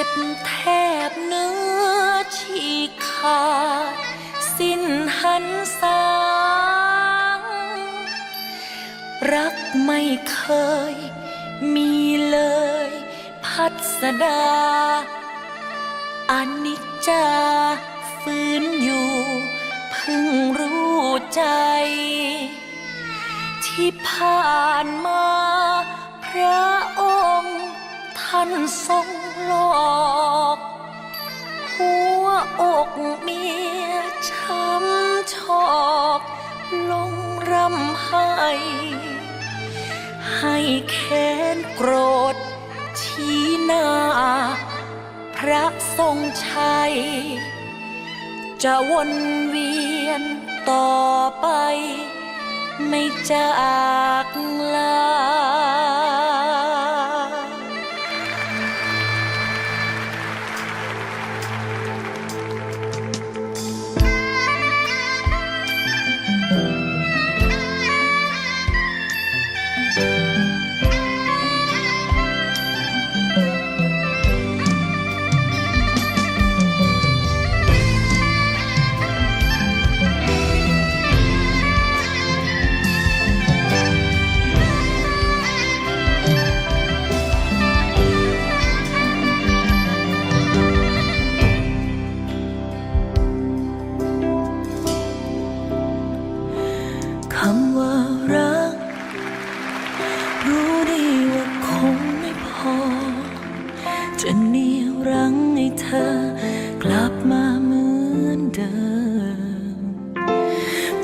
เจ็บแทบเนื้อฉีกขาดสิ้นหันสางรักไม่เคยมีเลย พัสดาอนิจจาฟื้นอยู่พิ่งรู้ใจ ที่ผ่านมา พระองค์ท่านทรง ลอกหัวอกเมียช้ำชอกลงรำไห้ให้แค้นโกรธชี้หน้า พระทรงชัย จะวนเวียนต่อไป ไม่จากลา เดิม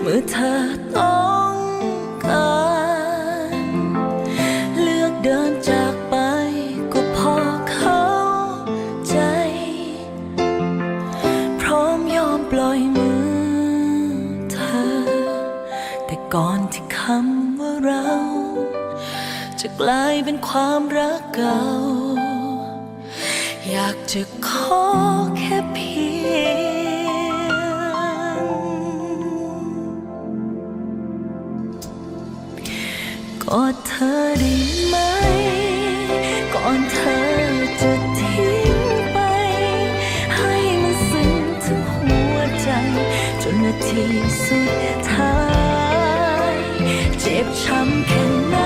เมื่อเธอต้องการเลือกเดินจากไปก็พอเข้าใจ พร้อมยอมปล่อยมือเธอ แต่ก่อนที่คำว่าเรา จะกลายเป็นความรักเก่าอยากจะขอแค่ สุดท้าย เจ็บช้ำแค่ไหน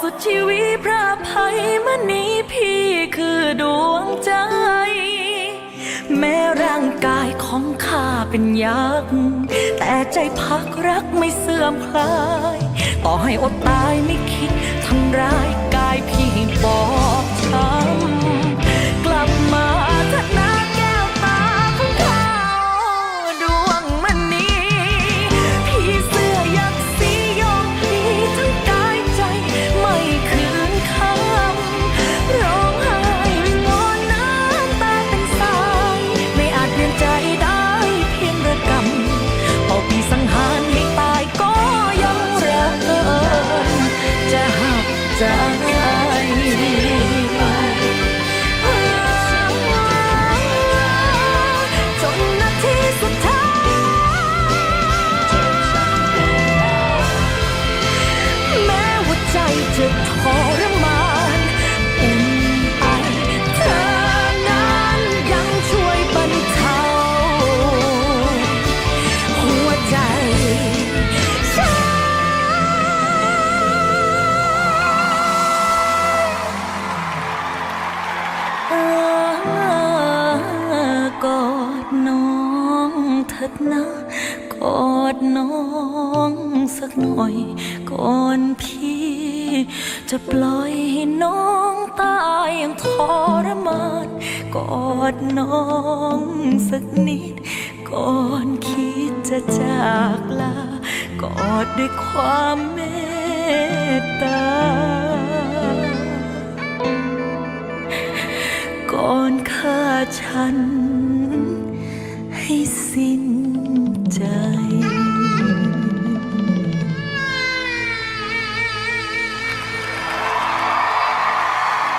สุดชีวิตพระภัยมณีพี่คือดวงใจ แม้ร่างกายของข้าเป็นยักษ์แต่ใจพักรักไม่เสื่อมคลาย ต่อให้อดตายไม่คิดทำร้ายกายพี่บอบช้ำ ดน้องสักหน่อย ก่อนพี่ จะปล่อยให้น้องตายอย่างทรมานกอดน้องสักนิด ก่อนคิดจะจากลากอดด้วยความเมตตา ก่อนฆ่าฉันให้สิ้น